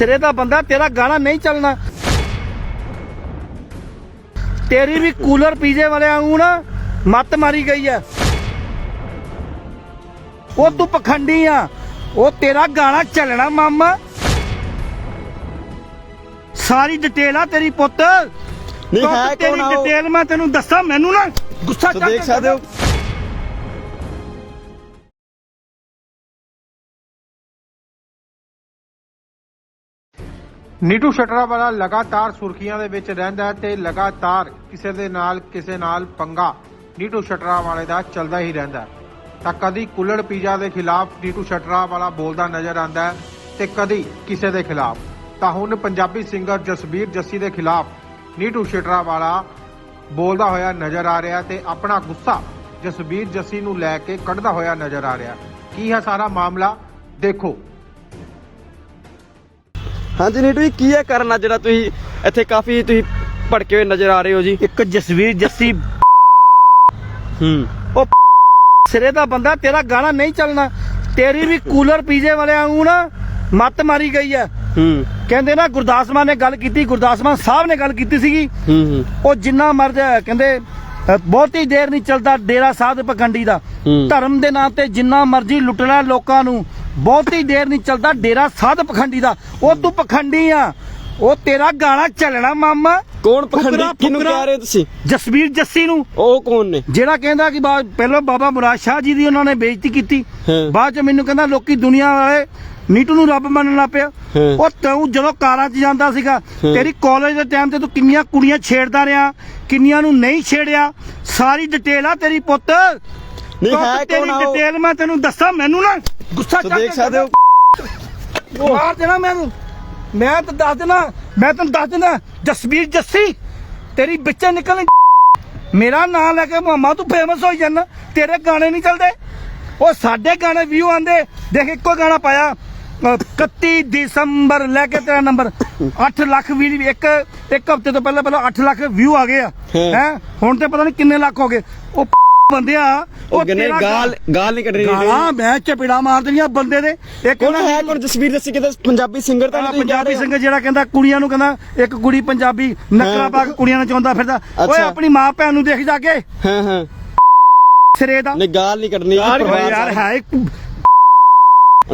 ਸਿਰੇ ਦਾ ਬੰਦਾ ਤੇਰਾ ਗਾਣਾ ਨਹੀਂ ਚੱਲਣਾ। ਤੇਰੀ ਵੀ ਕੂਲਰ ਪੀਜੇ ਵਾਲਿਆਂ ਨੂੰ ਨਾ ਮੱਤ ਮਾਰੀ ਗਈ ਆ ਉਹ ਤੂੰ ਪਖੰਡੀ ਆ। ਉਹ ਤੇਰਾ ਗਾਣਾ ਚੱਲਣਾ ਮਾਮਾ। ਸਾਰੀ ਡਿਟੇਲ ਆ ਤੇਰੀ ਪੁੱਤ। ਨਹੀਂ ਹੈ ਤੇਰੀ? ਡਿਟੇਲ ਮੈਂ ਤੈਨੂੰ ਦੱਸਾਂ ਮੈਨੂੰ ਨਾ ਗੁੱਸਾ ਚੜ੍ਹ ਦੇਖ ਸਕਦੇ ਹੋ। ਨੀਟੂ ਸ਼ਟਰਾਵਾਲਾ ਲਗਾਤਾਰ ਸੁਰਖੀਆਂ ਦੇ ਵਿੱਚ ਰਹਿੰਦਾ ਹੈ ਤੇ ਲਗਾਤਾਰ ਕਿਸੇ ਦੇ ਨਾਲ ਕਿਸੇ ਨਾਲ ਪੰਗਾ ਨੀਟੂ ਸ਼ਟਰਾ ਵਾਲੇ ਦਾ ਚੱਲਦਾ ਹੀ ਰਹਿੰਦਾ ਤਾਂ ਕਦੀ ਕੁੱਲੜ ਪੀਜ਼ਾ ਦੇ ਖਿਲਾਫ ਨੀਟੂ ਸ਼ਟਰਾ ਵਾਲਾ ਬੋਲਦਾ ਨਜ਼ਰ ਆਂਦਾ ਹੈ ਤੇ ਕਦੀ ਕਿਸੇ ਦੇ ਖਿਲਾਫ। ਤਾਂ ਹੁਣ ਪੰਜਾਬੀ ਸਿੰਗਰ ਜਸਬੀਰ ਜੱਸੀ ਦੇ ਖਿਲਾਫ ਨੀਟੂ ਸ਼ਟਰਾ ਵਾਲਾ ਬੋਲਦਾ ਹੋਇਆ ਨਜ਼ਰ ਆ ਰਿਹਾ ਤੇ ਆਪਣਾ ਗੁੱਸਾ ਜਸਬੀਰ ਜੱਸੀ ਨੂੰ ਲੈ ਕੇ ਕੱਢਦਾ ਹੋਇਆ ਨਜ਼ਰ ਆ ਰਿਹਾ ਕੀ ਹੈ ਸਾਰਾ ਮਾਮਲਾ? ਦੇਖੋ। ਹਾਂਜੀ ਨੀਟੂ ਜੀ ਕੀ ਹੈ ਕਰਨਾ ਜਿਹੜਾ ਤੁਸੀਂ? ਇੱਥੇ ਕਾਫੀ ਤੁਸੀਂ ਭੜਕੇ ਹੋਏ ਨਜ਼ਰ ਆ ਰਹੇ ਹੋ ਜੀ। ਇੱਕ ਜਸਵੀਰ ਜੱਸੀ ਹੂੰ। ਉਹ ਸਿਰੇ ਦਾ ਬੰਦਾ ਤੇਰਾ ਗਾਣਾ ਨਹੀਂ ਚੱਲਣਾ। ਤੇਰੀ ਵੀ ਕੂਲਰ ਪੀਜੇ ਵਾਲਿਆਂ ਨੂੰ ਨਾ ਮੱਤ ਮਾਰੀ ਗਈ ਆ ਹੂੰ। ਕਹਿੰਦੇ ਨਾ ਗੁਰਦਾਸ ਮਾਨ ਨੇ ਗੱਲ ਕੀਤੀ ਗੁਰਦਾਸ ਮਾਨ ਸਾਹਿਬ ਨੇ ਗੱਲ ਕੀਤੀ ਸੀਗੀ। ਹੂੰ ਹੂੰ। ਉਹ ਜਿੰਨਾ ਮਰਦ ਕਹਿੰਦੇ ਅ, ਬਹੁਤੀ ਦੇਰ ਨਹੀਂ ਚੱਲਦਾ ਡੇਰਾ ਸਾਧ ਪਖੰਡੀ ਦਾ। ਹੂੰ। ਧਰਮ ਦੇ ਨਾਂ ਤੇ ਜਿੰਨਾ ਮਰਜ਼ੀ ਲੁੱਟਣਾ ਲੋਕਾਂ ਨੂੰ। ਬਹੁਤੀ ਦੇਰ ਨਹੀਂ ਚੱਲਦਾ ਡੇਰਾ ਸਾਧ ਪਖੰਡੀ ਦਾ। ਉਹ ਤੂੰ ਪਖੰਡੀ ਆ। ਉਹ ਤੇਰਾ ਗਾਣਾ ਚੱਲਣਾ ਮਾਮਾ। ਕੌਣ ਪਖੰਡੀ? ਫੁਕਰਾ- ਕਿਹਨੂੰ ਫੁਕਰਾ। ਕਹਿ ਰਹੇ ਹੋ ਤੁਸੀਂ? ਜਸਵੀਰ ਜੱਸੀ ਨੂੰ। ਉਹ ਕੌਣ ਨੇ? ਜਿਹੜਾ ਕਹਿੰਦਾ ਕਿ ਬਾ- ਪਹਿਲਾਂ ਬਾਬਾ ਮੁਰਾਦ ਸ਼ਾਹ ਜੀ ਦੀ ਉਹਨਾਂ ਨੇ ਬੇਇੱਜ਼ਤੀ ਕੀਤੀ। ਹਾਂ। ਬਾਅਦ ਚ ਮੈਨੂੰ ਕਹਿੰਦਾ ਲੋਕੀ ਦੁਨੀਆ ਵਾਲੇ ਨੀਟੂ ਨੂੰ ਰੱਬ ਮੰਨਣ ਲੱਗ ਪਿਆ। ਹਾਂ। ਉਹ ਤੂੰ ਜਦੋਂ ਕਾਰਾਂ 'ਚ ਜਾਂਦਾ ਸੀਗਾ ਤੇਰੀ ਕਾਲਜ ਦੇ ਟਾਈਮ ਤੇ ਤੂੰ ਕਿੰਨੀਆਂ ਕੁੜੀਆਂ ਛੇੜਦਾ ਰਿਹਾ ਕਿੰਨੀਆਂ ਨੂੰ ਨਹੀਂ ਛੇੜਿਆ। ਸਾਰੀ ਡਿਟੇਲ ਆ ਤੇਰੀ ਪੁੱਤ। ਨਹੀਂ ਪੁੱਤ, ਹੈ ਤੇਰੀ ਕੌਣ ਆ ਉਹ? ਡਿਟੇਲ ਮੈਂ ਤੈਨੂੰ ਦੱਸਾਂ ਮੈਨੂੰ ਨਾ ਗੁੱਸਾ ਚੜ੍ਹ ਦੇਖ ਸਕਦੇ ਹੋ? ਮਾਰ ਦੇਣਾ ਮੈਨੂੰ ਮੈਂ ਤਾਂ ਦੱਸ ਦੇਣਾ ਮੈਂ ਤੈਨੂੰ ਦੱਸ ਦੇਣਾ ਜਸਵੀਰ ਜੱਸੀ ਤੇਰੀ ਵਿੱਚੇ ਨਿਕਲਣੀ ਮੇਰਾ ਨਾਮ ਲੈ ਕੇ ਮਾਮਾ ਤੂੰ ਫੇਮਸ ਹੋਈ ਜਾਂਦਾ ਤੇਰੇ ਗਾਣੇ ਨਹੀਂ ਚੱਲਦੇ। ਉਹ ਸਾਡੇ ਗਾਣੇ ਵਿਊ ਆਂਦੇ ਦੇਖ ਇੱਕੋ ਗਾਣਾ ਪਾਇਆ ਅਹ 31 ਦਸੰਬਰ ਲੈ ਕੇ ਤੇਰਾ ਨੰਬਰ 8 ਲੱਖ ਵੀ ਇੱਕ ਇੱਕ ਹਫ਼ਤੇ ਤੋਂ ਪਹਿਲਾਂ ਪਹਿਲਾਂ 8 ਲੱਖ ਵਿਊ ਆ ਗਏ ਆ। ਹਾਂ। ਹੈ? ਹੁਣ ਤੇ ਪਤਾ ਨਹੀਂ ਕਿੰਨੇ ਲੱਖ ਹੋ ਗਏ। ਉਹ ਬੰਦਿਆ ਉਹ ਕਹਿੰਦੇ ਤੇਰਾ ਗਾਲ ਗਾਲ ਨਹੀਂ ਕੱਢਣੀ ਗਾਲਾਂ ਮੈਂ ਚਪੇੜਾ ਮਾਰ ਦੇਣੀਆਂ ਬੰਦੇ ਦੇ। ਇੱਕ ਕੌਣ ਹੈ ਕੌਣ ਜਸਵੀਰ ਜੱਸੀ ਕਿਤੇ? ਪੰਜਾਬੀ ਸਿੰਗਰ ਤਾਂ ਨਹੀਂ ਤੁਸੀਂ ਪੰਜਾਬੀ ਰਹੇ? ਸਿੰਘ ਜਿਹੜਾ ਕਹਿੰਦਾ ਕੁੜੀਆਂ ਨੂੰ ਕਹਿੰਦਾ ਇੱਕ ਕੁੜੀ ਪੰਜਾਬੀ ਨਕਰਾ ਪਾ ਕੇ ਕੁੜੀਆਂ ਨੂੰ ਚਾਹੁੰਦਾ ਫਿਰਦਾ। ਓਏ। ਆਪਣੀ ਮਾਂ ਭੈਣ ਨੂੰ ਦੇਖ ਜਾ ਕੇ। ਹਾਂ ਹਾਂ। ਸਿਰੇ ਦਾ। ਨਹੀਂ ਗਾਲ ਨਹੀਂ ਕੱਢਣੀ ਯਾਰ। ਹੈ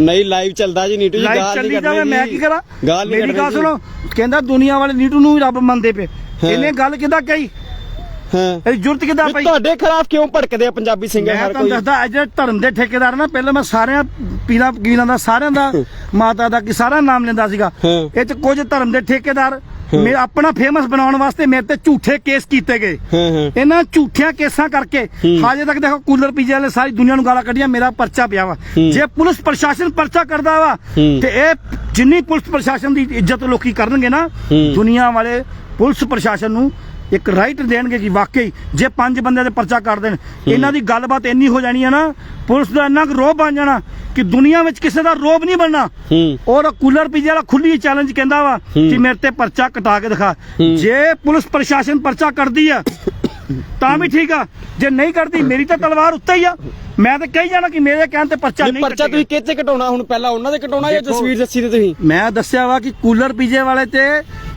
ਨਹੀਂ ਲਾਈਵ ਚੱਲਦਾ ਜੀ ਨੀਟੂ ਜੀ ਲਾਈਵ ਗਾਲ ਚੱਲੀ ਨਹੀਂ ਜਾਵੇ ਕੱਢਣੀ ਮੈਂ ਜੀ। ਕੀ ਕਰਾਂ? ਗਾਲ ਨਹੀਂ ਮੇਰੀ ਗੱਲ ਸੁਣੋ ਕਹਿੰਦਾ ਦੁਨੀਆ ਵਾਲੇ ਨੀਟੂ ਨੂੰ ਰੱਬ ਮੰਨਦੇ ਪਏ। ਇਹਨੇ ਗੱਲ ਕਿਦਾਂ ਕਹੀ? ਹਾਂ। ਇਹ ਜੁਰਤ ਕਿਦਾਂ ਪਈ? ਤੁਹਾਡੇ ਖਿਲਾਫ ਕਿਉਂ ਭੜਕਦੇ ਆ ਪੰਜਾਬੀ ਸਿੰਗਰ ਮੈਂ ਹਰ ਤੁਹਾਨੂੰ ਕੋਈ? ਦੱਸਦਾ ਇਹ ਜਿਹੜੇ ਧਰਮ ਦੇ ਠੇਕੇਦਾਰ ਨਾ ਪਹਿਲਾਂ ਮੈਂ ਸਾਰਿਆਂ ਪੀਰਾਂ ਫਕੀਰਾਂ ਦਾ ਸਾਰਿਆਂ ਦਾ ਮਾਤਾ ਦਾ ਕਿ ਸਾਰਾ ਨਾਮ ਲੈਂਦਾ ਸੀਗਾ। ਇਹ ਚ ਕੁਝ ਧਰਮ ਦੇ ਠੇਕੇਦਾਰ ਮੇ ਆਪਣਾ ਫੇਮਸ ਬਣਾਉਣ ਵਾਸਤੇ ਮੇਰੇ ਤੇ ਝੂਠੇ ਕੇਸ ਕੀਤੇ ਗਏ। ਇਹਨਾਂ ਝੂਠਿਆਂ ਕੇਸਾਂ ਕਰਕੇ ਹਜੇ ਤੱਕ ਦੇਖੋ ਕੂਲਰ ਪੀਜੇ ਵਾਲੇ ਸਾਰੀ ਦੁਨੀਆ ਨੂੰ ਗਾਲਾਂ ਕੱਢੀਆਂ ਮੇਰਾ ਪਰਚਾ ਪਿਆ ਵਾ। ਜੇ ਪੁਲਿਸ ਪ੍ਰਸ਼ਾਸਨ ਪਰਚਾ ਕਰਦਾ ਵਾ। ਤੇ ਇਹ ਜਿੰਨੀ ਪੁਲਿਸ ਪ੍ਰਸ਼ਾਸਨ ਦੀ ਇੱਜ਼ਤ ਲੋਕੀ ਕਰਨਗੇ ਨਾ। ਦੁਨੀਆ ਵਾਲੇ ਪੁਲਿਸ ਪ੍ਰਸ਼ਾਸਨ ਨੂੰ ਇੱਕ ਰਾਈਟ ਦੇਣਗੇ ਕਿ ਵਾਕਈ। ਜੇ ਪੰਜ ਬੰਦੇ ਦੇ ਪਰਚਾ ਕਰ ਦੇਣ ਇਹਨਾਂ ਦੀ ਗੱਲਬਾਤ ਇੰਨੀ ਹੋ ਜਾਣੀ ਹੈ ਨਾ ਪੁਲਿਸ ਦਾ ਇੰਨਾ ਰੋਬ ਬਣ ਜਾਣਾ ਕਿ ਦੁਨੀਆ ਵਿੱਚ ਕਿਸੇ ਦਾ ਰੋਬ ਨਹੀਂ ਬਣਨਾ। ਔਰ ਕੂਲਰ ਪੀਜੇ ਵਾਲਾ ਖੁੱਲੀ ਚੈਲੰਜ ਕਹਿੰਦਾ ਵਾ ਕਿ ਮੇਰੇ ਤੇ ਪਰਚਾ ਕਟਾ ਕੇ ਦਿਖਾ। ਜੇ ਪੁਲਿਸ ਪ੍ਰਸ਼ਾਸਨ ਪਰਚਾ ਕਰਦੀ ਆ ਤਾਂ ਵੀ ਠੀਕ ਆ। ਜੇ ਨਹੀਂ ਕਰਦੀ ਮੇਰੀ ਤਾਂ ਤਲਵਾਰ ਉੱਤੇ ਹੀ ਆ। ਮੈਂ ਤਾਂ ਕਹੀ ਜਾਣਾ ਕਿ ਮੇਰੇ ਕਹਿਣ ਤੇ ਪਰਚਾ ਨਹੀਂ ਪਰਚਾ ਤੁਸੀਂ ਕਿੱਥੇ ਕਟਾਉਣਾ? ਹੁਣ ਪਹਿਲਾਂ ਉਹਨਾਂ ਦੇ ਕਟਾਉਣਾ ਜਾਂ। ਜਸਵੀਰ ਜੱਸੀ ਦੇ ਤੁਸੀਂ? ਮੈਂ ਦੱਸਿਆ ਵਾ ਕਿ ਕੂਲਰ ਪੀਜੇ ਵਾਲੇ ਤੇ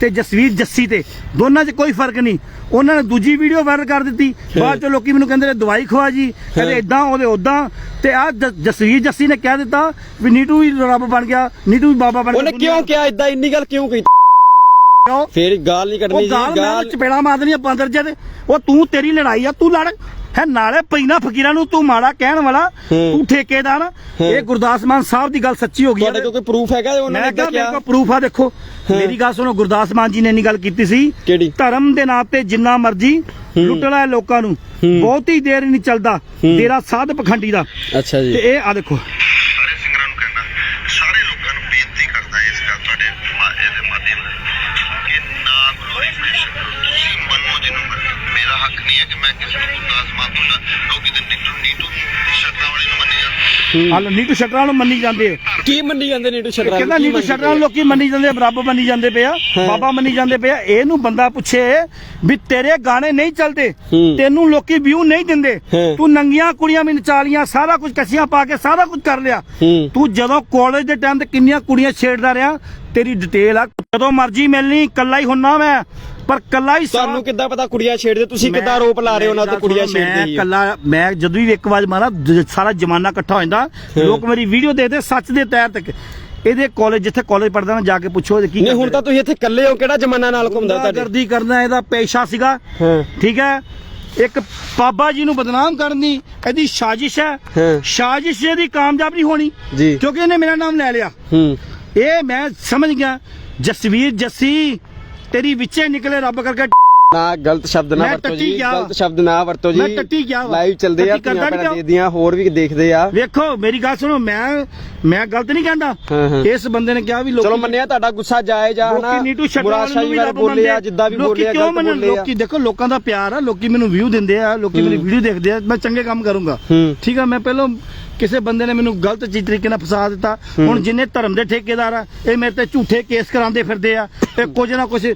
ਤੇ ਜਸਵੀਰ ਜੱਸੀ ਤੇ। ਦੋਨਾਂ 'ਚ ਕੋਈ ਫ਼ਰਕ ਨਹੀਂ। ਉਹਨਾਂ ਨੇ ਦੂਜੀ ਵੀਡੀਓ ਵਾਇਰਲ ਕਰ ਦਿੱਤੀ। ਬਾਅਦ ਚ ਲੋਕੀ ਮੈਨੂੰ ਕਹਿੰਦੇ ਨੇ ਦਵਾਈ ਖਵਾ ਜੀ। ਕਹਿੰਦੇ ਇਦਾਂ ਉਹਦੇ ਉਦਾਂ ਤੇ ਆ ਜਸਵੀਰ ਜੱਸੀ ਨੇ ਕਹਿ ਦਿੱਤਾ ਵੀ ਨੀਟੂ ਵੀ ਰੱਬ ਬਣ ਗਿਆ ਨੀਟੂ ਵੀ ਬਾਬਾ ਬਣ ਗਿਆ। ਉਹਨੇ ਕਿਉਂ ਕਿਹਾ ਇਦਾਂ ਇੰਨੀ ਗੱਲ ਕਿਉਂ ਕੀਤੀ? ਫੇਰ ਗਾਲ ਨਹੀਂ ਕੱਢਣੀ ਜੀ ਗਾਲ ਚਪੇੜਾ ਮਾਰ ਦੇਣੀ ਬਾਂਦਰ ਜੇ ਉਹ ਤੂੰ ਤੇਰੀ ਲੜਾਈ ਆ ਤੂੰ ਲੜ। ਹੈ ਨਾਲੇ ਪੈਣਾ ਫਕੀਰਾਂ ਨੂੰ ਤੂੰ ਮਾੜਾ ਕਹਿਣ ਵਾਲਾ ਤੂੰ ਠੇਕੇਦਾਰ ਇਹ ਗੁਰਦਾਸ ਮਾਨ ਸਾਹਿਬ ਦੀ ਗੱਲ ਸੱਚੀ ਹੋ ਗਈ ਤੁਹਾਡੇ ਕੋਲ ਕੋਈ ਪ੍ਰੂਫ ਹੈਗਾ ਉਹਨਾਂ ਨੇ ਕਿਹਾ ਮੇਰੇ ਕੋਲ ਪ੍ਰੂਫ ਆ ਦੇਖੋ। ਮੇਰੀ ਗੱਲ ਸੁਣੋ ਗੁਰਦਾਸ ਮਾਨ ਜੀ ਨੇ ਇੰਨੀ ਗੱਲ ਕੀਤੀ ਸੀ। ਕਿਹੜੀ? ਧਰਮ ਦੇ ਨਾਂ ਤੇ ਜਿੰਨਾ ਮਰਜ਼ੀ ਲੁੱਟਣਾ ਲੋਕਾਂ ਨੂੰ। ਬਹੁਤੀ ਦੇਰ ਨਹੀਂ ਚੱਲਦਾ। ਤੇਰਾ ਸਾਧ ਪਖੰਡੀ ਦਾ। ਅੱਛਾ ਤੇ ਜੀ ਇਹ ਆ ਦੇਖੋ ਸਾਰੇ ਸਿੰਗਰਾਂ ਨੂੰ ਕਹਿੰਦਾ ਸਾਰੇ ਲੋਕਾਂ ਨੂੰ ਬੇਨਤੀ ਕਰਦਾ ਇਸ ਗੱਲ ਤੁਹਾਡੇ ਮਾ- ਇਹਦੇ ਮਾਧਿਅਮ ਰਾਹੀਂ ਕਿ ਨਾ ਗਲੋਰੀਫਿਕੇਸ਼ਨ ਤੁਸੀਂ ਮੰਨੋ ਜਿਹਨੂੰ ਮਰਜ਼ੀ। ਮੇਰਾ ਹੱਕ ਨਹੀਂ ਹੈ ਕਿ ਮੈਂ ਕਿਸੇ ਨੂੰ ਗੁਰਦਾਸ ਮਾਨ ਤੋਂ ਜਾਂ ਲੋਕੀ ਤੇ ਨੀਟੂ ਨੀਟੂ ਸ਼ਰਤਾਂ ਵਾਲੇ ਨੂੰ ਮੰਨੀ ਜਾਂ ਹਲ ਨੀਟੂ ਸ਼ਟਰਾਂ ਨੂੰ ਮੰਨੀ ਜਾਂਦੇ। ਕੀ ਮੰਨੀ ਜਾਂਦੇ ਨੀਟੂ ਸ਼ਟਰਾਂ ਕਹਿੰਦਾ ਨੀਟੂ ਨੂੰ? ਲੋਕੀ ਮੰਨੀ ਜਾਂਦੇ ਰੱਬ ਮੰਨੀ ਜਾਂਦੇ ਪਿਆ ਬਾਬਾ ਮੰਨੀ ਜਾਂਦੇ ਪਿਆ ਇਹਨੂੰ ਬੰਦਾ ਪੁੱਛੇ ਵੀ ਤੇਰੇ ਗਾਣੇ ਨਹੀਂ ਚੱਲਦੇ। ਤੈਨੂੰ ਲੋਕੀ ਵਿਊ ਨਹੀਂ ਦਿੰਦੇ। ਤੂੰ ਨੰਗੀਆਂ ਕੁੜੀਆਂ ਵੀ ਨਚਾਲੀਆਂ ਸਾਰਾ ਕੁਝ ਕੱਸੀਆਂ ਪਾ ਕੇ ਸਾਰਾ ਕੁਝ ਕਰ ਲਿਆ। ਤੂੰ ਜਦੋਂ ਕਾਲਜ ਦੇ ਟਾਈਮ ਤੇ ਕਿੰਨੀਆਂ ਕੁੜੀਆਂ ਛੇੜਦਾ ਰਿਹਾ ਤੇਰੀ ਡਿਟੇਲ ਆ। ਕਦੋਂ ਮਰਜ਼ੀ ਮਿਲਣੀ ਕੱਲਾ ਹੀ ਹੁੰਨਾ ਮੈਂ ਪਰ ਕੱਲਾ ਹੀ ਤੁਹਾਨੂੰ ਕਿੱਦਾਂ ਪਤਾ ਕੁੜੀਆਂ ਛੇੜਦੇ? ਤੁਸੀਂ ਕਿੱਦਾਂ ਆਰੋਪ ਲਾ ਰਹੇ ਉਹਨਾਂ ਤੋਂ ਕੁੜੀਆਂ ਛੇੜਦੇ ਮੈਂ ਕੱਲਾ ਮੈਂ ਜਦੋਂ ਵੀ ਇੱਕ ਵਾਰ ਮਾਰਾ ਸਾਰਾ ਜਮਾਨਾ ਇਕੱਠਾ ਹੋ ਜਾਂਦਾ। ਲੋਕ ਮੇਰੀ ਵੀਡੀਓ ਦੇਖਦੇ ਸੱਚ ਦੇ ਤੱਕ ਇਹਦੇ ਕਾਲਜ ਜਿੱਥੇ ਕਾਲਜ ਪੜਦਾ ਨਾ ਜਾ ਕੇ ਪੁੱਛੋ ਕੀ ਨਹੀਂ ਹੁਣ ਤਾਂ ਤੁਸੀਂ ਇੱਥੇ ਇਕੱਲੇ ਹੋ ਕਿਹੜਾ ਜਮਾਨਾ ਨਾਲ ਘੁੰਮਦਾ ਤੁਹਾਡੇ? ਗਰਦੀ ਕਰਨਾ ਇਹਦਾ ਪੇਸ਼ਾ ਸੀਗਾ। ਹਾਂ। ਠੀਕ ਹੈ? ਇੱਕ ਬਾਬਾ ਜੀ ਨੂੰ ਬਦਨਾਮ ਕਰਨ ਦੀ ਇਹਦੀ ਸਾਜ਼ਿਸ਼ ਹੈ। ਸਾਜ਼ਿਸ਼ ਇਹਦੀ ਕਾਮਯਾਬ ਨਹੀਂ ਹੋਣੀ ਕਿਉਂਕਿ ਇਹਨੇ ਮੇਰਾ ਨਾਮ ਲੈ ਲਿਆ। ਇਹ ਮੈਂ ਸਮਝ ਗਿਆ ਜਸਵੀਰ ਜੱਸੀ ਤੇਰੀ ਵਿੱਚੇ ਨਿਕਲੇ ਰੱਬ ਕਰਕੇ ਨਾ ਗਲਤ ਸ਼ਬਦ ਨਾ ਵਰਤੋ ਜੀ। ਗਲਤ ਸ਼ਬਦ ਨਾ ਵਰਤੋ ਜੀ। ਮੈਂ ਟੱਟੀ ਗਿਆ। ਲਾਈਵ ਚੱਲਦੇ ਆ ਧੀਆਂ ਭੈਣਾਂ ਪਿਆ। ਦੇਖਦੀਆਂ ਹੋਰ ਵੀ ਦੇਖਦੇ ਆ। ਵੇਖੋ ਮੇਰੀ ਗੱਲ ਸੁਣੋ ਮੈਂ ਮੈਂ ਗਲਤ ਨਹੀਂ ਕਹਿੰਦਾ। ਇਸ ਬੰਦੇ ਨੇ ਕਿਹਾ ਵੀ ਲੋਕੀ ਚਲੋ ਮੰਨਿਆ ਤੁਹਾਡਾ ਗੁੱਸਾ ਜਾਇਜ਼ ਆ ਹਨਾ? ਮੁਰਾਸ਼ਾ ਜੀ ਵੀ ਬਾਰੇ ਰੱਬ ਬੋਲੇ ਆ ਮੰਨਦੇ ਜਿੱਦਾਂ ਵੀ ਲੋਕੀ ਬੋਲੇ ਆ ਕਿਉਂ ਆ। ਲੋਕੀ ਦੇਖੋ ਲੋਕਾਂ ਦਾ ਪਿਆਰ ਆ ਲੋਕੀ ਮੈਨੂੰ ਵਿਊ ਦਿੰਦੇ ਆ ਲੋਕੀ ਮੇਰੀ ਵੀਡੀਓ ਦੇਖਦੇ ਆ। ਮੈਂ ਚੰਗੇ ਕੰਮ ਕਰੂੰਗਾ। ਠੀਕ ਆ ਮੈਂ ਪਹਿਲਾਂ ਕਿਸੇ ਬੰਦੇ ਨੇ ਮੈਨੂੰ ਗਲਤ ਚੀਜ਼ ਤਰੀਕੇ ਨਾਲ ਫਸਾ ਦਿੱਤਾ। ਹੁਣ ਜਿੰਨੇ ਧਰਮ ਦੇ ਠੇਕੇਦਾਰ ਆ ਇਹ ਮੇਰੇ ਤੇ ਝੂਠੇ ਕੇਸ ਕਰਾਉਂਦੇ ਫਿਰਦੇ ਆ। ਇਹ ਕੁਝ ਨਾ ਕੁਝ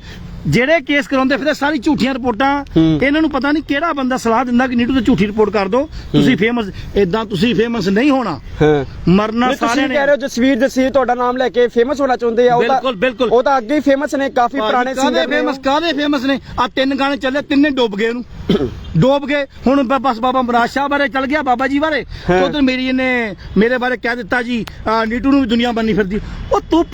ਜਿਹੜੇ ਕੇਸ ਕਰਾਉਂਦੇ ਫਿਰਦੇ ਸਾਰੀ ਝੂਠੀਆਂ ਰਿਪੋਰਟਾਂ। ਇਹਨਾਂ ਨੂੰ ਪਤਾ ਨਹੀਂ ਕਿਹੜਾ ਬੰਦਾ ਸਲਾਹ ਦਿੰਦਾ ਕਿ ਨੀਟੂ ਤੇ ਝੂਠੀ ਰਿਪੋਰਟ ਕਰ ਦਿਓ ਤੁਸੀਂ ਫੇਮਸ ਇਦਾਂ ਤੁਸੀਂ ਫੇਮਸ ਨਹੀਂ ਹੋਣਾ। ਮਰਨਾ ਸਾਰਿਆਂ ਤੁਸੀਂ ਨੇ ਕਹਿ ਰਹੇ ਹੋ ਜਸਵੀਰ ਜਸੀ ਤੁਹਾਡਾ ਨਾਮ ਲੈ ਕੇ ਫੇਮਸ ਹੋਣਾ ਚਾਹੁੰਦੇ ਆ ਉਹ ਤਾਂ ਬਿਲਕੁਲ, ਬਿਲਕੁਲ। ਉਹ ਤਾਂ ਅੱਗੇ ਹੀ ਫੇਮਸ ਨੇ ਕਾਫੀ ਪੁਰਾਣੇ ਸਿੰਗਰ ਨੇ। ਫੇਮਸ ਕਾਦੇ ਫੇਮਸ ਨੇ? ਆ ਤਿੰਨ ਗਾਣੇ ਚੱਲੇ ਤਿੰਨੇ ਡੁੱਬ ਗਏ ਉਹਨੂੰ। ਡੁੱਬ ਗਏ। ਹੁਣ ਬਸ ਬਾਬਾ ਮਰਾਜ ਸ਼ਾਹ ਬਾਰੇ ਚੱਲ ਗਿਆ ਬਾਬਾ ਜੀ ਬਾਰੇ। ਉਧਰ ਮੇਰੀ ਇਹਨੇ ਮੇਰੇ ਬਾਰੇ ਕਹਿ ਦਿੱਤਾ ਜੀ ਨੀਟੂ ਨੂੰ ਵੀ ਦੁਨੀਆ ਬੰਨੀ ਫਿਰਦੀ। ਉਹ ਤੂੰ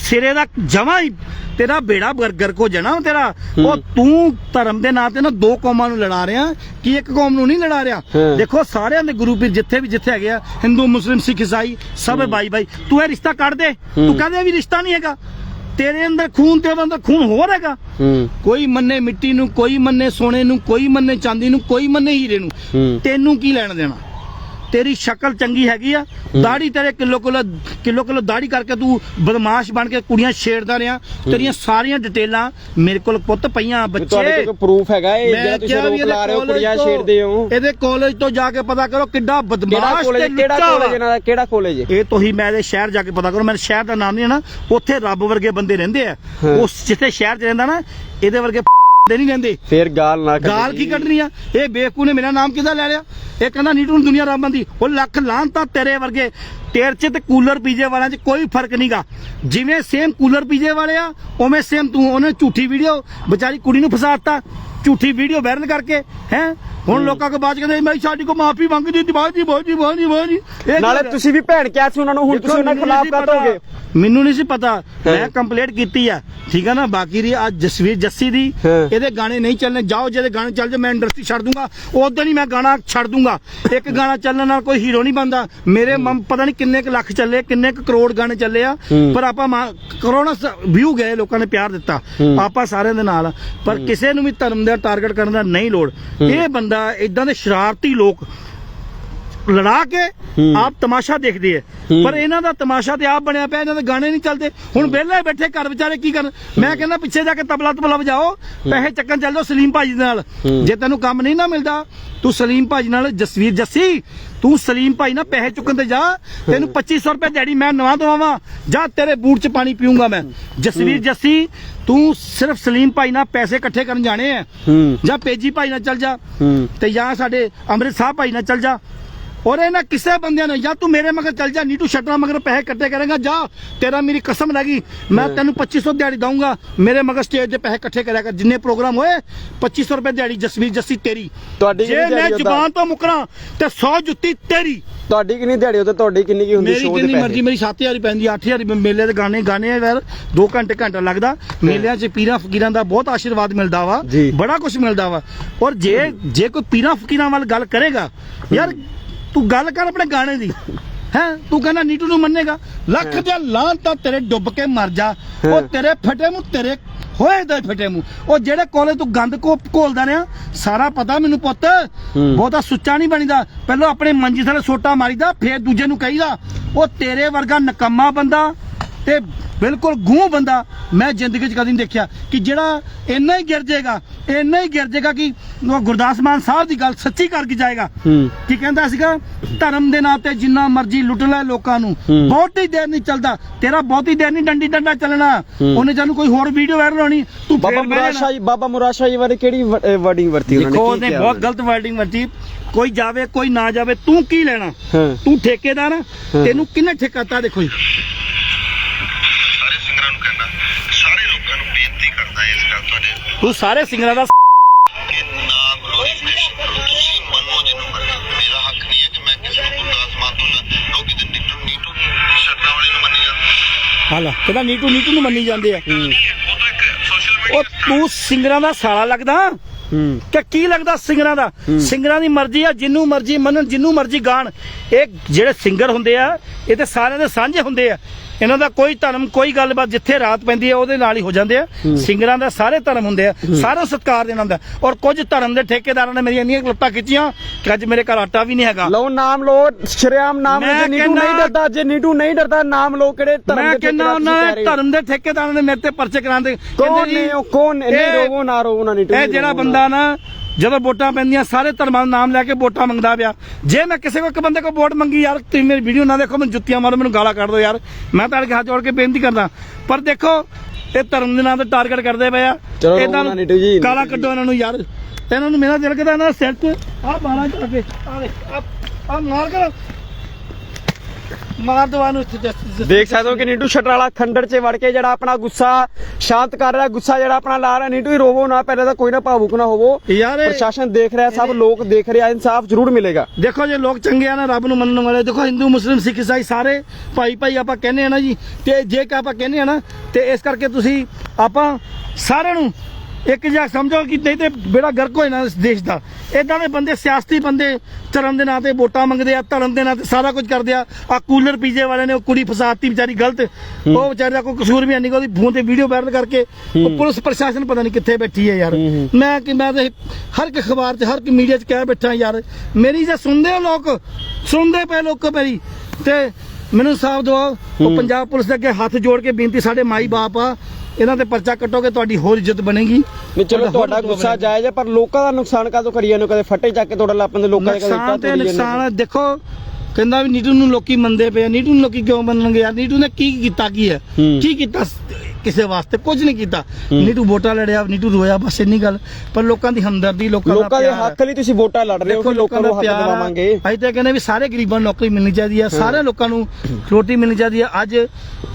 ਸਿਰੇ ਦਾ ਜਮਾ ਹੀ ਤੇਰਾ ਬੇੜਾ ਗਰਗਰ ਕੋ ਜਣਾ ਤੇਰਾ। ਉਹ ਤੂੰ ਧਰਮ ਦੇ ਨਾਂ ਤੇ ਨਾ ਦੋ ਕੌਮਾਂ ਨੂੰ ਲੜਾ ਰਿਹਾ ਕਿ ਇੱਕ ਕੌਮ ਨੂੰ ਨਹੀਂ ਲੜਾ ਰਿਹਾ। ਦੇਖੋ ਸਾਰਿਆਂ ਦੇ ਗੁਰੂ ਪੀਰ ਜਿੱਥੇ ਵੀ ਜਿੱਥੇ ਹੈਗੇ ਆ ਹਿੰਦੂ ਮੁਸਲਿਮ ਸਿੱਖ ਈਸਾਈ ਸਭ ਬਾਈ ਬਾਈ। ਤੂੰ ਇਹ ਰਿਸ਼ਤਾ ਕੱਢ ਦੇ। ਤੂੰ ਕਹਦੇ ਵੀ ਰਿਸ਼ਤਾ ਨਹੀਂ ਹੈਗਾ। ਤੇਰੇ ਅੰਦਰ ਖੂਨ ਤੇ ਅੰਦਰ ਖੂਨ ਹੋਰ ਹੈਗਾ। ਕੋਈ ਮੰਨੇ ਮਿੱਟੀ ਨੂੰ ਕੋਈ ਮੰਨੇ ਸੋਨੇ ਨੂੰ ਕੋਈ ਮੰਨੇ ਚਾਂਦੀ ਨੂੰ ਕੋਈ ਮੰਨੇ ਹੀਰੇ ਨੂੰ। ਤੈਨੂੰ ਕੀ ਲੈਣ ਦੇਣਾ? ਤੇਰੀ ਸ਼ਕਲ ਚੰਗੀ ਹੈਗੀ ਆ ਦਾੜੀ ਤੇਰੇ ਕਿਲੋ ਕਿਲੋ ਕਿਲੋ ਕਿਲੋ ਦਾੜੀ ਕਰਕੇ ਤੂੰ ਬਦਮਾਸ਼ ਬਣ ਕੇ ਕੁੜੀਆਂ ਛੇੜਦਾ ਰਿਹਾ। ਤੇਰੀਆਂ ਸਾਰੀਆਂ ਡਿਟੇਲਾਂ ਮੇਰੇ ਕੋਲ ਪੁੱਤ ਪਈਆਂ ਤੁਹਾਡੇ ਬੱਚੇ। ਕੋਲ ਪ੍ਰੂਫ ਹੈਗਾ ਇਹ ਮੈਂ ਜਿਹੜਾ ਤੁਸੀਂ ਰੋਕ ਲਾ ਰਹੇ ਹੋ ਕੁੜੀਆਂ ਤੋਂ- ਛੇੜਦੇ ਹੋ। ਇਹਦੇ ਕਾਲਜ ਤੋਂ ਜਾ ਕੇ ਪਤਾ ਕਰੋ ਕਿੱਡਾ ਬਦਮਾਸ਼ ਤੇ ਕਿਹੜਾ ਕਾਲਜ। ਇਹਨਾਂ ਦਾ ਕਿਹੜਾ ਕਾਲਜ ਹੈ? ਇਹ ਤੁਸੀਂ ਮੈਂ ਇਹਦੇ ਸ਼ਹਿਰ ਜਾ ਕੇ ਪਤਾ ਕਰੋ। ਮੇਰੇ ਸ਼ਹਿਰ ਦਾ ਨਾਮ ਨਹੀਂ ਹੈ ਨਾ ਉੱਥੇ ਰੱਬ ਵਰਗੇ ਬੰਦੇ ਰਹਿੰਦੇ ਆ। ਉਸ ਜਿੱਥੇ ਸ਼ਹਿਰ 'ਚ ਰਹਿੰਦਾ ਨਾ ਇਹਦੇ ਵਰਗੇ ਦੇ ਨਹੀਂ ਰਹਿੰਦੇ। ਫੇਰ ਗਾਲ ਨਾ ਕੱਢੋ। ਗਾਲ। ਕੀ ਕੱਢਣੀ ਆ? ਇਹ ਬੇਵਕੂ ਨੇ ਮੇਰਾ ਨਾਮ ਕਿੱਦਾਂ ਲੈ ਲਿਆ? ਇਹ ਕਹਿੰਦਾ ਨੀਟੂ ਨੂੰ ਦੁਨੀਆ ਰੱਬ ਦੀ ਉਹ ਲੱਖ ਲਾਂ ਤਾਂ ਤੇਰੇ ਵਰਗੇ। ਤੇਰ ਚ ਤੇ ਕੂਲਰ ਪੀਜੇ ਵਾਲਿਆਂ 'ਚ ਕੋਈ ਫ਼ਰਕ ਨਹੀਂਗਾ। ਜਿਵੇਂ ਸੇਮ ਕੂਲਰ ਪੀਜੇ ਵਾਲੇ ਆ ਉਵੇਂ ਸੇਮ ਤੂੰ। ਉਹਨੇ ਝੂਠੀ ਵੀਡੀਓ ਵਿਚਾਰੀ ਕੁੜੀ ਨੂੰ ਫਸਾਤਾ ਝੂਠੀ ਵੀਡੀਓ ਵਾਇਰਲ ਕਰਕੇ ਹੈ? ਹੁਣ ਲੋਕਾਂ ਕੋ ਬਾਅਦ ਕਹਿੰਦੇ ਮੈਂ ਸਾਡੀ ਕੋ ਮਾਫੀ ਮੰਗਦੀ ਦੀ ਬਾਜੀ ਬਾਜੀ ਬਾਜੀ ਬਾਜੀ ਨਾਲੇ ਤੁਸੀਂ ਵੀ ਭੈਣ ਕਿਹਾ ਸੀ ਉਹਨਾਂ ਨੂੰ ਹੁਣ ਤੁਸੀਂ ਉਹਨਾਂ ਖਿਲਾਫ ਨਹੀਂ ਕਰ ਪਤਾ। ਦੋਗੇ ਮੈਨੂੰ ਨਹੀਂ ਸੀ ਪਤਾ। ਮੈਂ। ਕੰਪਲੀਟ ਕੀਤੀ ਆ। ਠੀਕ ਆ ਨਾ? ਬਾਕੀ ਦੀ ਅੱਜ ਜਸਵੀਰ ਜੱਸੀ ਦੀ। ਇਹਦੇ ਗਾਣੇ ਨਹੀਂ ਚੱਲਣੇ। ਜਾਓ ਜਿਹਦੇ ਗਾਣੇ ਚੱਲ ਜਾ ਮੈਂ ਇੰਡਸਟਰੀ ਛੱਡ ਦੂੰਗਾ। ਉਦੋਂ ਹੀ ਮੈਂ ਗਾਣਾ ਛੱਡ ਦੂੰਗਾ। ਇੱਕ ਗਾਣਾ ਚੱਲਣ ਨਾਲ ਕੋਈ ਹੀਰੋ ਨਹੀਂ ਬਣਦਾ। ਮੇਰੇ ਮਮ ਪਤਾ ਨਹੀਂ ਕਿੰਨੇ ਕੁ ਲੱਖ ਚੱਲੇ ਕਿੰਨੇ ਕੁ ਕਰੋੜ ਗਾਣੇ ਚੱਲੇ ਆ। ਪਰ ਆਪਾਂ ਕਰੋਨਾ ਵਿਊ ਗਏ ਲੋਕਾਂ ਨੇ ਪਿਆਰ ਦਿੱਤਾ। ਆਪਾਂ ਸਾਰਿਆਂ ਦੇ ਨਾਲ ਆ। ਪਰ ਕਿਸੇ ਨੂੰ ਵੀ ਧਰਮ ਦਾ ਟਾਰਗੇਟ ਕਰਨ ਦਾ ਨਹੀਂ ਲੋੜ। ਇਹ ਬੰਦਾ ਇਦਾਂ ਦੇ ਸ਼ਰਾਰਤੀ ਲੋਕ ਲੜਾ ਕੇ। ਆਪ ਤਮਾਸ਼ਾ ਦੇਖਦੇ ਹੂੰ। ਪਰ ਇਹਨਾਂ ਦਾ ਤਮਾਸ਼ਾ ਤੇ ਆਪ ਬਣਿਆ ਪਿਆ ਇਹਨਾਂ ਦੇ ਗਾਣੇ ਨਹੀਂ ਚੱਲਦੇ। ਹੁਣ ਵਿਹਲੇ ਬੈਠੇ ਘਰ ਵਿਚਾਰੇ ਕੀ ਕਰਨ? ਮੈਂ ਕਹਿੰਦਾ ਪਿੱਛੇ ਜਾ ਕੇ ਤਬਲਾ ਤਬਲਾ ਵਜਾਓ ਪੈਸੇ ਚੱਕਣ ਚੱਲ ਜਾਓ ਸਲੀਮ ਭਾਜੀ ਦੇ ਨਾਲ। ਜੇ ਤੈਨੂੰ ਕੰਮ ਨਹੀਂ ਨਾ ਮਿਲਦਾ ਤੂੰ ਸਲੀਮ ਭਾਜੀ ਨਾਲ ਜਸਵੀਰ ਜੱਸੀ ਤੂੰ ਸਲੀਮ ਭਾਈ ਨਾਲ ਪੈਸੇ ਚੁੱਕਣ ਤੇ ਜਾ। ਤੈਨੂੰ 2500 ਰੁਪਏ ਦਿਹਾੜੀ ਮੈਂ ਨਵਾਂ ਦਵਾਵਾਂ। ਜਾ ਤੇਰੇ ਬੂਟ 'ਚ ਪਾਣੀ ਪੀਊਂਗਾ ਮੈਂ। ਜਸਵੀਰ ਜੱਸੀ ਤੂੰ ਸਿਰਫ ਸਲੀਮ ਭਾਈ ਨਾਲ ਪੈਸੇ ਇਕੱਠੇ ਕਰਨ ਜਾਣੇ ਆ। ਜਾਂ ਪੇਜੀ ਭਾਈ ਨਾਲ ਚੱਲ ਜਾ। ਤੇ ਜਾਂ ਸਾਡੇ ਅੰਮ੍ਰਿਤ ਸਾਹਿਬ ਭਾਈ ਨਾਲ ਚੱਲ ਜਾ। ਔਰ ਇਹਨਾਂ ਕਿਸੇ ਬੰਦਿਆਂ ਨੇ ਜਾਂ ਤੂੰ ਮੇਰੇ ਮਗਰ ਚੱਲ ਜਾ ਨੀਟੂ ਸ਼ਟਰਾ ਮਗਰ ਪੈਸੇ ਇਕੱਠੇ ਕਰੇਗਾ ਜਾ ਤੇਰਾ ਮੇਰੀ ਕਸਮ ਲੱਗੀ ਮੈਂ ਤੈਨੂੰ 2500 ਦਿਹਾੜੀ ਦਊਂਗਾ ਮੇਰੇ ਮਗਰ ਸਟੇਜ ਦੇ ਪੈਸੇ ਇਕੱਠੇ ਕਰਿਆ ਕਰ ਜਿੰਨੇ ਪ੍ਰੋਗਰਾਮ ਹੋਏ 2500 ਰੁਪਏ ਦਿਹਾੜੀ ਜਸਵੀਰ ਜੱਸੀ ਤੇਰੀ। ਤੁਹਾਡੀ ਜੇ ਕਿੰਨੀ ਮੈਂ ਜ਼ੁਬਾਨ ਤੋਂ ਮੁਕਰਾਂ ਤੇ 100 ਜੁੱਤੀ ਤੇਰੀ। ਤੁਹਾਡੀ ਕਿੰਨੀ ਦਿਹਾੜੀ ਉਹਦੇ ਤੁਹਾਡੀ ਕਿੰਨੀ ਕੀ ਹੁੰਦੀ ਮੇਰੀ ਸ਼ੋਅ ਦੇ ਕਿੰਨੀ ਪੈਸੇ? ਮਰਜ਼ੀ ਮੇਰੀ 7000 ਪੈਂਦੀ 8000 ਮੇਲੇ ਦੇ ਗਾਣੇ ਗਾਣੇ ਯਾਰ 2 ਘੰਟੇ ਘੰਟਾ ਲੱਗਦਾ। ਮੇਲਿਆਂ 'ਚ ਪੀਰਾਂ ਫਕੀਰਾਂ ਦਾ ਬਹੁਤ ਆਸ਼ੀਰਵਾਦ ਮਿਲਦਾ ਵਾ। ਬੜਾ ਕੁਝ ਮਿਲਦਾ ਵਾ। ਔਰ ਜੇ ਜੇ ਕੋਈ ਪੀਰਾਂ ਫਕੀਰਾਂ ਵੱਲ ਗੱਲ ਕਰੇਗਾ ਯਾਰ ਤੂੰ ਗੱਲ ਕਰ ਆਪਣੇ ਗਾਣੇ ਦੀ। ਹੈ? ਤੂੰ ਕਹਿੰਦਾ ਨੀਟੂ ਨੂੰ ਮੰਨੇਗਾ। ਲੱਖ ਦੇ ਲਾਂ ਤਾਂ ਤੇਰੇ ਡੁੱਬ ਕੇ ਮਰ ਜਾ। ਉਹ। ਤੇਰੇ ਫਟੇ ਮੂੰਹ ਤੇਰੇ ਹੋਏ ਦੇ ਫਟੇ ਮੂੰਹ। ਉਹ ਜਿਹੜੇ ਕੋਲੇ ਤੂੰ ਗੰਦ ਕੋ ਘੋਲਦਾ ਰਿਹਾ ਸਾਰਾ ਪਤਾ ਮੈਨੂੰ ਪੁੱਤ। ਬਹੁਤਾ ਸੁੱਚਾ ਨਹੀਂ ਬਣੀਦਾ। ਪਹਿਲਾਂ ਆਪਣੇ ਮੰਜੀ ਥਲੇ ਸੋਟਾ ਮਾਰੀਦਾ ਫੇਰ ਦੂਜੇ ਨੂੰ ਕਹੀਦਾ ਉਹ ਤੇਰੇ ਵਰਗਾ ਨਕਮਾ ਬੰਦਾ ਤੇ ਬਿਲਕੁਲ ਗੂੰ ਬੰਦਾ ਮੈਂ ਜ਼ਿੰਦਗੀ 'ਚ ਕਦੀ ਨਹੀਂ ਦੇਖਿਆ ਕਿ ਜਿਹੜਾ ਇੰਨਾ ਹੀ ਗਿਰ ਜਾਏਗਾ ਇੰਨਾ ਹੀ ਗਿਰ ਜਾਏਗਾ ਕਿ ਉਹ ਗੁਰਦਾਸ ਮਾਨ ਸਾਹਿਬ ਦੀ ਗੱਲ ਸੱਚੀ ਕਰ ਕੇ ਜਾਏਗਾ ਕੀ ਕਹਿੰਦਾ ਸੀਗਾ? ਧਰਮ ਦੇ ਨਾਂ ਤੇ ਜਿੰਨਾ ਮਰਜ਼ੀ ਲੁੱਟ ਲੈ ਲੋਕਾਂ ਨੂੰ। ਬਹੁਤੀ ਦੇਰ ਨਹੀਂ ਚੱਲਦਾ। ਤੇਰਾ ਬਹੁਤੀ ਦੇਰ ਨਹੀਂ ਡੰਡੀ ਡੰਡਾ ਚੱਲਣਾ। ਉਹਨੇ ਜਾਨੂੰ ਕੋਈ ਹੋਰ ਵੀਡੀਓ ਵਾਇਰਲ ਹੋਣੀ। ਤੂੰ ਬਾਬਾ। ਮੁਰਾਸ਼ਾ ਜੀ ਬਾਬਾ ਮੁਰਾਸ਼ਾ ਜੀ ਬਾਰੇ ਕਿਹੜੀ ਵਰਡਿੰਗ ਵਰਤੀ ਉਹਨਾਂ ਨੇ? ਦੇਖੋ ਉਹਨੇ ਕਿਹਾ ਬਹੁਤ ਗਲਤ ਵਰਡਿੰਗ ਵਰਤੀ। ਕੋਈ ਜਾਵੇ ਕੋਈ ਨਾ ਜਾਵੇ ਤੂੰ ਕੀ ਲੈਣਾ? ਤੂੰ ਠੇਕੇਦਾਰ। ਤੈਨੂੰ ਕਿੰਨੇ ਠੇਕਾਤਾ ਦੇਖੋ ਜੀ ਸਾਰੇ ਸਿੰਗਰਾਂ ਨੂੰ ਕਹਿੰਦਾ ਤੂੰ ਸਾਰੇ ਸਿੰਗਰਾਂ ਦਾ ਕਿ ਨਾ ਗਲੋਰੀਫਿਕੇਸ਼ਨ ਕਰੋ ਤੁਸੀਂ ਮੰਨੋ ਜਿਹਨੂੰ ਮਰਜ਼ੀ ਮੇਰਾ ਹੱਕ ਨਹੀਂ ਹੈ ਕਿ ਮੈਂ ਕਿਸੇ ਨੂੰ ਗੁਰਦਾਸ ਮਾਨ ਤੋਂ ਲੋਕੀ ਤੇ ਨੀਟੂ ਨੀਟੂ ਸ਼ਟਰਾਂ ਵਾਲੇ ਨੂੰ ਮੰਨੀ ਜਾਂਦੇ। ਹਾਲਾ ਕਹਿੰਦਾ ਨੀਟੂ ਨੀਟੂ ਨੂੰ ਮੰਨੀ ਜਾਂਦੇ ਆ। ਉਹ ਤਾਂ ਇੱਕ ਸੋਸ਼ਲ ਉਹ ਤੂੰ ਸਿੰਗਰਾਂ ਦਾ ਸਾਲਾ ਲੱਗਦਾ? ਹੂੰ। ਕਿ ਕੀ ਲੱਗਦਾ ਸਿੰਗਰਾਂ ਦਾ? ਸਿੰਗਰਾਂ ਦੀ ਮਰਜ਼ੀ ਆ ਜਿੰਨੂੰ ਮਰਜ਼ੀ ਮੰਨਣ ਜਿੰਨੂੰ ਮਰਜ਼ੀ ਗਾਣ। ਇਹ ਜਿਹੜੇ ਸਿੰਗਰ ਹੁੰਦੇ ਆ ਇਹ ਤੇ ਸਾਰਿਆਂ ਦੇ ਸਾਂਝੇ ਹੁੰਦੇ ਆ। ਇਹਨਾਂ ਦਾ ਕੋਈ ਧਰਮ ਕੋਈ ਗੱਲਬਾਤ ਜਿੱਥੇ ਰਾਤ ਪੈਂਦੀ ਹੈ ਉਹਦੇ ਨਾਲ ਹੀ ਹੋ ਜਾਂਦੇ ਆ। ਸਿੰਗਰਾਂ ਦਾ ਸਾਰੇ ਧਰਮ ਹੁੰਦੇ ਆ ਸਾਰਾ ਸਤਿਕਾਰ ਦੇਣਾ ਹੁੰਦਾ ਔਰ ਕੁਝ ਧਰਮ ਦੇ ਠੇਕੇਦਾਰਾਂ ਨੇ ਮੇਰੀਆਂ ਇੰਨੀਆਂ ਲੱਤਾਂ ਖਿੱਚੀਆਂ ਕਿ ਅੱਜ ਮੇਰੇ ਘਰ ਆਟਾ ਵੀ ਨਹੀਂ ਹੈਗਾ। ਲਓ ਨਾਮ ਲਓ ਸ਼ਰਿਆਮ ਨਾਮ ਮੈਂ ਜੇ ਨੀਟੂ ਕਹਿੰਦਾ- ਨਹੀਂ ਡਰਦਾ ਜੇ ਨੀਟੂ ਨਹੀਂ ਡਰਦਾ ਨਾਮ ਲਓ ਕਿਹੜੇ ਧਰਮ ਮੈਂ ਦੇ ਕਹਿੰਦਾ ਠੇਕੇਦਾਰ ਉਹਨਾਂ ਨੇ? ਧਰਮ ਦੇ ਠੇਕੇਦਾਰਾਂ ਨੇ ਮੇਰੇ ਤੇ ਪਰਚੇ ਕਰਾਉਂਦੇ ਕੌਣ ਨੇ ਉਹ ਕੌਣ? ਨੇ? ਰੋਵੋ ਨਾ ਰੋਵੋ ਨਾ ਨੀਟੂ ਇਹ ਜਿਹੜਾ ਬੰਦਾ ਨਾ ਜਦੋਂ ਵੋਟਾਂ ਪੈਂਦੀਆਂ ਸਾਰੇ ਧਰਮਾਂ ਦਾ ਨਾਮ ਲੈ ਕੇ ਵੋਟਾਂ ਮੰਗਦਾ ਪਿਆ। ਜੇ ਮੈਂ ਕਿਸੇ ਕੋ ਇੱਕ ਬੰਦੇ ਕੋ ਵੋਟ ਮੰਗੀ ਯਾਰ ਤੁਸੀਂ ਮੇਰੀ ਵੀਡੀਓ ਨਾ ਦੇਖੋ ਮੈਨੂੰ ਜੁੱਤੀਆਂ ਮਾਰੋ ਮੈਨੂੰ ਗਾਲਾਂ ਕੱਢ ਦਿਓ ਯਾਰ। ਮੈਂ ਤੁਹਾਡੇ ਹੱਥ ਜੋੜ ਕੇ ਬੇਨਤੀ ਕਰਦਾ। ਪਰ ਦੇਖੋ ਇਹ ਧਰਮ ਦੇ ਨਾਂ ਤੇ ਟਾਰਗੇਟ ਕਰਦੇ ਪਏ ਆ। ਚਲੋ ਇਹਨਾਂ ਨੀਟੂ ਜੀ, ਗਾਲਾਂ। ਕੱਢੋ ਇਹਨਾਂ ਨੂੰ ਯਾਰ। ਇਹਨਾਂ ਨੂੰ ਮੇਰਾ ਦਿਲ ਕਰਦਾ ਇਹਨਾਂ ਦਾ ਸੈੱਟ ਆ ਮਾਰਾਂ ਜਾ ਕੇ ਆ ਆ ਮਾਰ ਕਰ। ਮਾਰ ਦਵਾ ਨੂੰ ਇੱਥੇ just- ਦੇਖ ਸਕਦੇ ਹੋ ਕਿ ਨੀਟੂ ਸ਼ਟਰਾਲਾ ਖੰਡਰ 'ਚ ਵੜ ਕੇ ਜਿਹੜਾ ਆਪਣਾ ਗੁੱਸਾ ਸ਼ਾਂਤ ਕਰ ਰਿਹਾ ਗੁੱਸਾ ਜਿਹੜਾ ਆਪਣਾ ਲਾ ਰਿਹਾ ਨੀਟੂ ਹੀ ਰੋਵੋ ਨਾ ਪਹਿਲੇ ਤਾਂ ਕੋਈ ਨਾ ਭਾਵੁਕ ਨਾ ਹੋਵੋ। ਯਾਰ ਇਹ- ਪ੍ਰਸ਼ਾਸਨ ਦੇਖ ਰਿਹਾ ਸਭ ਲੋਕ ਦੇਖ ਰਿਹਾ ਇਨਸਾਫ ਜ਼ਰੂਰ ਮਿਲੇਗਾ। ਦੇਖੋ ਜੇ ਲੋਕ ਚੰਗੇ ਆ ਨਾ ਰੱਬ ਨੂੰ ਮੰਨਣ ਵਾਲੇ ਦੇਖੋ ਹਿੰਦੂ ਮੁਸਲਿਮ ਸਿੱਖ ਈਸਾਈ ਸਾਰੇ ਭਾਈ ਭਾਈ ਆਪਾਂ ਕਹਿੰਦੇ ਆ ਨਾ ਜੀ ਤੇ ਜੇ ਕਿ ਆਪਾਂ ਕਹਿੰਦੇ ਆ ਨਾ ਤੇ ਇਸ ਕਰਕੇ ਤੁਸੀਂ ਆਪਾਂ ਸਾਰਿਆਂ ਨੂੰ ਇੱਕ ਜਿਹਾ ਸਮਝੋ ਕਿ ਨਹੀਂ ਤੇ ਬੇੜਾ ਗਰਕ ਹੋ ਜਾਣਾ ਇਸ ਦੇਸ਼ ਦਾ। ਇਦਾਂ ਦੇ ਬੰਦੇ ਸਿਆਸਤੀ ਬੰਦੇ ਧਰਮ ਦੇ ਨਾਂ ਤੇ ਵੋਟਾਂ ਮੰਗਦੇ ਆ ਧਰਮ ਦੇ ਨਾਂ ਤੇ ਸਾਰਾ ਕੁਝ ਕਰਦੇ ਆ। ਆ ਕੂਲਰ ਪੀਜੇ ਵਾਲੇ ਨੇ ਉਹ ਕੁੜੀ ਫਸਾਤੀ ਵਿਚਾਰੀ ਗਲਤ। ਉਹ ਵਿਚਾਰੀ ਦਾ ਕੋਈ ਕਸੂਰ ਵੀ ਨਹੀਂ ਉਹਦੀ ਫੋਨ ਤੇ ਵੀਡੀਓ ਵਾਇਰਲ ਕਰਕੇ ਉਹ ਪੁਲਿਸ ਪ੍ਰਸ਼ਾਸਨ ਪਤਾ ਨਹੀਂ ਕਿੱਥੇ ਬੈਠੀ ਹੈ ਯਾਰ। ਮੈਂ ਕਿ ਮੈਂ ਤੇ ਹਰ ਇੱਕ ਅਖਬਾਰ 'ਚ ਹਰ ਇੱਕ ਮੀਡੀਆ 'ਚ ਕਹਿ ਬੈਠਾ ਯਾਰ ਮੇਰੀ ਜੇ ਸੁਣਦੇ ਹੋ ਲੋਕ ਸੁਣਦੇ ਪਏ ਲੋਕ ਮੇਰੀ। ਤੇ ਮੈਨੂੰ ਸਾਫ਼ ਦਵਾਓ। ਉਹ ਪੰਜਾਬ ਪੁਲਿਸ ਦੇ ਅੱਗੇ ਹੱਥ ਜੋੜ ਕੇ ਬੇਨਤੀ ਸਾਡੇ ਮਾਈ ਬਾਪ ਆ। ਇਹਨਾਂ ਤੇ ਪਰਚਾ ਕੱਟੋਗੇ ਤੁਹਾਡੀ ਹੋਰ ਇੱਜ਼ਤ ਬਣੇਗੀ ਨਹੀਂ ਚਲੋ ਤੁਹਾਡਾ ਗੁੱਸਾ ਜਾਇਜ਼ ਹੈ ਪਰ ਲੋਕਾਂ ਦਾ ਨੁਕਸਾਨ ਕਾਹਤੋਂ ਕਰੀ ਜਾਂਦੇ? ਕਦੇ ਫੱਟੇ ਚੱਕ ਕੇ ਤੁਹਾਡਾ ਲਾਪਨ ਦੇ ਲੋਕਾਂ ਦੇ ਕਦੇ ਨੁਕਸਾਨ ਤੇ। ਨੁਕਸਾਨ। ਦੇਖੋ ਕਹਿੰਦਾ ਵੀ ਨੀਟੂ ਨੂੰ ਲੋਕੀ ਮੰਨਦੇ ਪਏ। ਨੀਟੂ ਨੂੰ ਲੋਕੀ ਕਿਉਂ ਮੰਨਣਗੇ ਯਾਰ ਨੀਟੂ ਨੇ ਕੀ ਕੀਤਾ ਕੀ ਹੈ। ਕੀ ਕੀਤਾ ਕਿਸੇ ਵਾਸਤੇ ਕੁਝ ਨਹੀਂ ਕੀਤਾ ਨੀਟੂ ਵੋਟਾਂ ਲੜਿਆ ਨੀਟੂ ਰੋਇਆ ਬਸ ਇੰਨੀ ਗੱਲ ਪਰ ਲੋਕਾਂ ਦੀ ਹਮਦਰਦੀ ਲੋਕਾਂ ਦਾ ਲੋਕਾਂ ਦੇ। ਹੱਕ ਲਈ ਤੁਸੀਂ ਵੋਟਾਂ ਲੜ ਰਹੇ ਹੋ ਲੋਕਾਂ ਨੂੰ ਹੱਕ। ਦਿਵਾਵਾਂਗੇ ਅਸੀਂ ਤਾਂ ਕਹਿੰਦੇ ਵੀ ਸਾਰੇ ਗਰੀਬਾਂ ਨੂੰ ਨੌਕਰੀ ਮਿਲਣੀ ਚਾਹੀਦੀ ਆ ਸਾਰੇ ਲੋਕਾਂ ਨੂੰ ਰੋਟੀ ਮਿਲਣੀ ਚਾਹੀਦੀ ਆ ਅੱਜ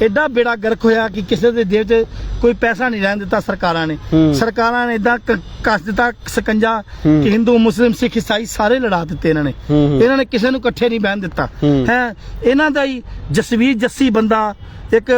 ਐਡਾ ਬੇੜਾ ਗਰਕ ਹੋਇਆ ਕਿ ਕਿਸੇ ਦੇ ਦੇਹ 'ਚ ਕੋਈ ਪੈਸਾ ਨਹੀਂ ਰਹਿਣ ਦਿੱਤਾ ਸਰਕਾਰਾਂ ਨੇ। ਸਰਕਾਰਾਂ ਨੇ ਐਡਾ ਕੱਸ ਦਿੱਤਾ ਸਕੰਜਾ। ਕਿ ਹਿੰਦੂ ਮੁਸਲਿਮ ਸਿੱਖ ਈਸਾਈ ਸਾਰੇ ਲੜਾ ਦਿੱਤੇ ਇਹਨਾਂ ਨੇ। ਇਹਨਾਂ ਨੇ ਕਿਸੇ ਨੂੰ ਇਕੱਠੇ ਨਹੀਂ ਬਹਿਣ ਦਿੱਤਾ। ਹੈ ਇਹਨਾਂ ਦਾ ਹੀ ਜਸਵੀਰ ਜੱਸੀ ਬੰਦਾ ਇੱਕ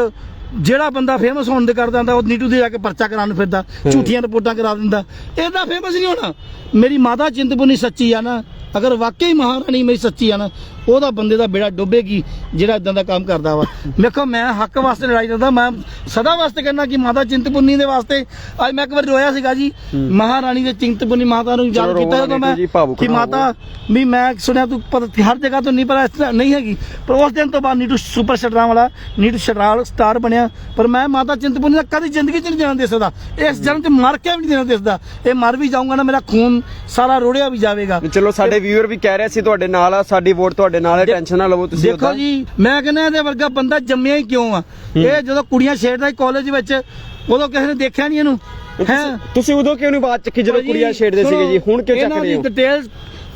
ਜਿਹੜਾ ਬੰਦਾ ਫੇਮਸ ਹੋਣ ਦੇ ਕਰਦਾ ਹੁੰਦਾ ਉਹ ਨੀਟੂ ਦੇ ਜਾ ਕੇ ਪਰਚਾ ਕਰਾਉਣ ਫਿਰਦਾ ਝੂਠੀਆਂ ਰਿਪੋਰਟਾਂ ਕਰਾ ਦਿੰਦਾ। ਇਹਦਾ ਫੇਮਸ ਨਹੀਂ ਹੋਣਾ। ਮੇਰੀ ਮਾਤਾ ਚਿੰਤਪੁਰਨੀ ਸੱਚੀ ਆ ਨਾ। ਅਗਰ ਵਾਕਈ ਮਹਾਰਾਣੀ ਮੇਰੀ ਸੱਚੀ ਆ ਨਾ ਉਹਦਾ ਬੰਦੇ ਦਾ ਬੇੜਾ ਡੁੱਬੇਗੀ ਜਿਹੜਾ ਇਦਾਂ ਦਾ ਕੰਮ ਕਰਦਾ ਵਾ। ਵੇਖੋ ਮੈਂ ਹੱਕ ਵਾਸਤੇ ਲੜਾਈ ਕਰਦਾ ਮੈਂ ਸਦਾ ਵਾਸਤੇ ਕਹਿੰਦਾ ਕਿ ਮਾਤਾ ਚਿੰਤਪੁਰਨੀ ਦੇ ਵਾਸਤੇ। ਅੱਜ ਮੈਂ ਇੱਕ ਵਾਰ ਰੋਇਆ ਸੀਗਾ ਜੀ ਮਹਾਰਾਣੀ ਦੇ ਚਿੰਤਪੁਰਨੀ ਮਾਤਾ ਨੂੰ ਯਾਦ ਕੀਤਾ ਨਹੀਂ ਮੈਂ ਕਿ ਮਾਤਾ ਵੀ ਮੈਂ ਸੁਣਿਆ ਤੂੰ ਹਰ ਜਗ੍ਹਾ ਤੋਂ ਨਹੀਂ ਪਰ ਇਸ ਤਰ੍ਹਾਂ ਨਹੀਂ ਹੈਗੀ। ਪਰ ਉਸ ਦਿਨ ਤੋਂ ਬਾਅਦ ਨੀਟੂ ਸੁਪਰ ਸ਼ਟਰਾਂ ਵਾਲਾ ਨੀਟੂ ਸ਼ਟਰਾਲ ਸਟਾਰ ਬਣਿਆ। ਪਰ ਮੈਂ ਮਾਤਾ ਚਿੰਤਪੁਰਨੀ ਦਾ ਕਦੀ ਜ਼ਿੰਦਗੀ 'ਚ ਨਹੀਂ ਜਾਣ ਦੇ ਸਕਦਾ। ਇਸ ਜਨਮ 'ਚ ਮਰ ਕੇ ਵੀ ਨਹੀਂ ਦੇਣਾ ਦੇ ਸਕਦਾ। ਇਹ ਮਰ ਵੀ ਜਾਊਂਗਾ ਨਾ ਮੇਰਾ ਖੂਨ ਸਾਰਾ ਰੋੜਿਆ ਵੀ ਜਾਵੇਗਾ। ਚਲੋ ਸਾਡੇ ਵੀਅਰ ਵੀ ਕਹਿ ਰਹੇ ਸੀ ਤੁਹਾਡੇ ਨਾਲ ਆ ਸਾਡੀ ਵੋਟ ਤੁਹਾਡੇ ਨਾਲ ਹੈ ਟੈਨਸ਼ਨ ਨਾ ਲਵੋ ਤੁਸੀਂ ਦੇਖੋ। ਜੀ ਮੈਂ ਕਹਿੰਦਾ ਇਹਦੇ ਵਰਗਾ ਬੰਦਾ ਜੰਮਿਆ ਹੀ ਕਿਉਂ ਆ? ਇਹ ਜਦੋਂ ਕੁੜੀਆਂ ਛੇੜਦਾ ਸੀ ਕਾਲਜ ਵਿੱਚ ਉਦੋਂ ਕਿਸੇ ਨੇ ਦੇਖਿਆ ਨਹੀਂ ਇਹਨੂੰ? ਹੈ? ਤੁਸੀਂ- ਉਦੋਂ ਕਿਉਂ ਨਹੀਂ ਬਾਤ ਚੱਕੀ ਜਦੋਂ ਕੁੜੀਆਂ ਛੇੜਦੇ ਸੀਗੇ ਜੀ? ਹੁਣ ਕਿਉਂ ਚੱਕ ਇਹਨਾਂ ਰਹੇ ਦੀ ਹੋ? ਡਿਟੇਲ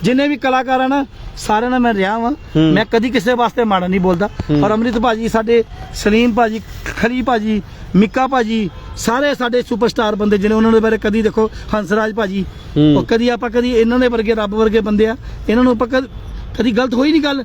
ਜਿੰਨੇ ਵੀ ਕਲਾਕਾਰ ਆ ਨਾ ਸਾਰਿਆਂ ਨਾਲ ਮੈਂ ਰਿਹਾ ਵਾਂ। ਮੈਂ ਕਦੀ ਕਿਸੇ ਵਾਸਤੇ ਮਾੜਾ ਨਹੀਂ ਬੋਲਦਾ। ਔਰ ਅਮਰਿਤ ਭਾਜੀ ਸਾਡੇ ਸਲੀਮ ਭਾਜੀ ਖਲੀ ਭਾਜੀ ਮਿੱਕਾ ਭਾਜੀ ਸਾਰੇ ਸਾਡੇ ਸੁਪਰਸਟਾਰ ਬੰਦੇ ਜਿਹਨੇ ਉਹਨਾਂ ਦੇ ਬਾਰੇ ਕਦੀ ਦੇਖੋ ਹੰਸਰਾਜ ਭਾਜੀ। ਉਹ ਕਦੀ ਆਪਾਂ ਕਦੀ ਇਹਨਾਂ ਦੇ ਵਰਗੇ ਰੱਬ ਵਰਗੇ ਬੰਦੇ ਆ ਇਹਨਾਂ ਨੂੰ ਆਪਾਂ ਕਦ- ਕਦੀ ਗਲਤ ਹੋਈ ਨਹੀਂ ਗੱਲ?